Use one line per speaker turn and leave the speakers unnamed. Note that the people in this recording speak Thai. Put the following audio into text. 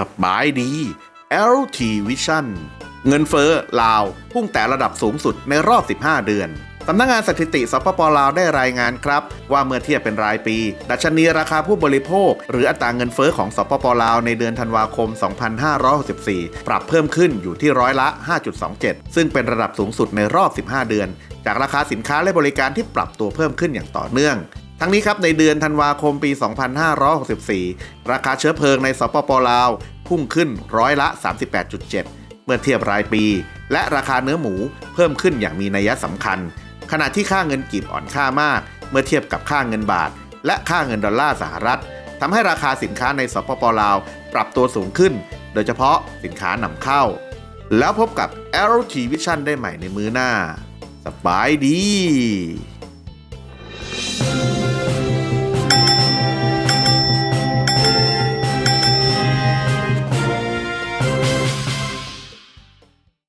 สบายดี LT Vision เงินเฟ้อลาว พุ่งแต่ระดับสูงสุดในรอบ 15 เดือนสำนักงงานสถิติสปปลาวได้รายงานครับ ว่าเมื่อเทียบเป็นรายปี ดัชนีราคาผู้บริโภค หรืออัตราเงินเฟ้อของสปปลาวในเดือนธันวาคม 2564 ปรับเพิ่มขึ้นอยู่ที่ร้อยละ 5.27 ซึ่งเป็นระดับสูงสุดในรอบ 15 เดือน จากราคาสินค้าและบริการที่ปรับตัวเพิ่มขึ้นอย่างต่อเนื่อง ทั้งนี้ครับในเดือนธันวาคมปี 2564 ราคาเชื้อเพลิงในสปปลาว พุ่งขึ้นร้อยละ 38.7 เมื่อเทียบรายปี และราคาเนื้อหมูเพิ่มขึ้นอย่างมีนัยสำคัญ ขณะที่ค่าเงินกีบอ่อนค่ามาก เมื่อเทียบกับค่าเงินบาท และค่าเงินดอลลาร์สหรัฐทำให้ราคาสินค้าในสปปลาวปรับตัวสูงขึ้น โดยเฉพาะสินค้านำเข้า แล้วพบกับ LT Vision ได้ใหม่ในมือหน้า สบายดี